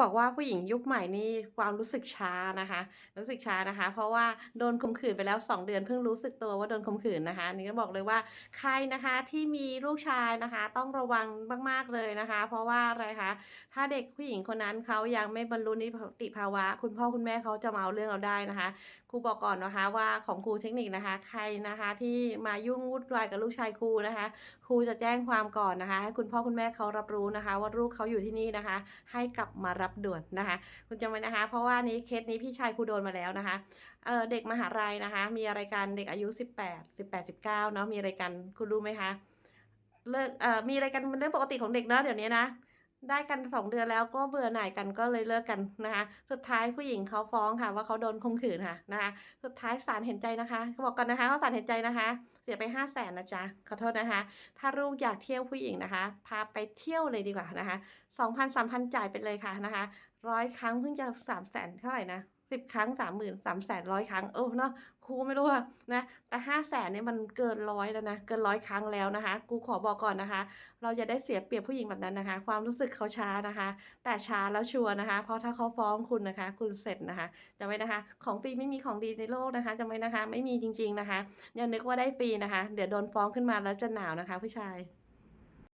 บอกว่าผู้หญิงยุคใหม่นี่ความรู้สึกช้านะคะ รู้สึกช้านะคะ เพราะว่าโดนข่มขืนไปแล้ว 2 เดือนเพิ่งรู้สึกตัวว่าโดนข่มขืนนะคะนนี้ก็บอกเลยว่าใครนะคะที่มีลูกชายนะคะ ต้องระวังมากๆเลยนะคะ เพราะว่าอะไรคะถ้าเด็กผู้หญิงคนนั้นเขายังไม่บรรลุนิติภาวะ คุณพ่อคุณแม่เขาจะมาเอาเรื่องเราได้นะคะครูบอกก่อนนะคะว่าของครูเทคนิคนะคะ ใครนะคะที่มายุ่งวุ่นวายกับลูกชายครูนะคะครูจะแจ้งความก่อนนะคะ ให้คุณพ่อคุณแม่เขารับรู้นะคะ ว่าลูกเขาอยู่ที่นี่นะคะ ให้กลับมารับับด่วนนะคะ คุณจำไว้นะคะ เพราะว่านี้เคสนี้พี่ชายครูโดนมาแล้วนะคะเเด็กมหาลัยนะคะ มีอะไรกันเด็กอายุ 18 18 19เนาะมีอะไรกันคุณรู้ไหมคะ?เลิกมีอะไรกันเป็นเรื่องปกติของเด็กเนาะเดี๋ยวนี้นะ ได้กัน 2 เดือนแล้วก็เบื่อหน่ายกันก็เลยเลิกกันนะคะ สุดท้ายผู้หญิงเขาฟ้องค่ะ ว่าเขาโดนข่มขืนค่ะนะคะสุดท้ายศาลเห็นใจนะคะบอกก่อนนะคะว่าศาลเห็นใจนะคะ เสียไป 5 0 0แสนนะจ๊ะขอโทษนะคะ ถ้าลูกอยากเที่ยวผู้หญิงนะคะ พาไปเที่ยวเลยดีกว่านะคะ2,000 3,000จ่ายไปเลยค่ะนะคะร้อยครั้งเพิ่งจะ3 0 0แสนเท่าไหร่นะ 10ครั้ง30,000 300,000 100ครั้งเออเนาะครูไม่รู้อะนะแต่500,000เนี่ยมันเกิน100แล้วนะเกิน100ครั้งแล้วนะคะครูขอบอกก่อนนะคะ เราอย่าได้เสียเปรียบผู้หญิงแบบนั้นนะคะ ความรู้สึกเขาช้านะคะ แต่ช้าแล้วชัวร์นะคะ เพราะถ้าเขาฟ้องคุณนะคะ คุณเสร็จนะคะจำไว้นะคะ ของฟรีไม่มีของดีในโลกนะคะจำไว้นะคะ ไม่มีจริง ๆนะคะอย่านึกว่าได้ฟรีนะคะ เดี๋ยวโดนฟ้องขึ้นมาแล้วจะหนาวนะคะ ผู้ชาย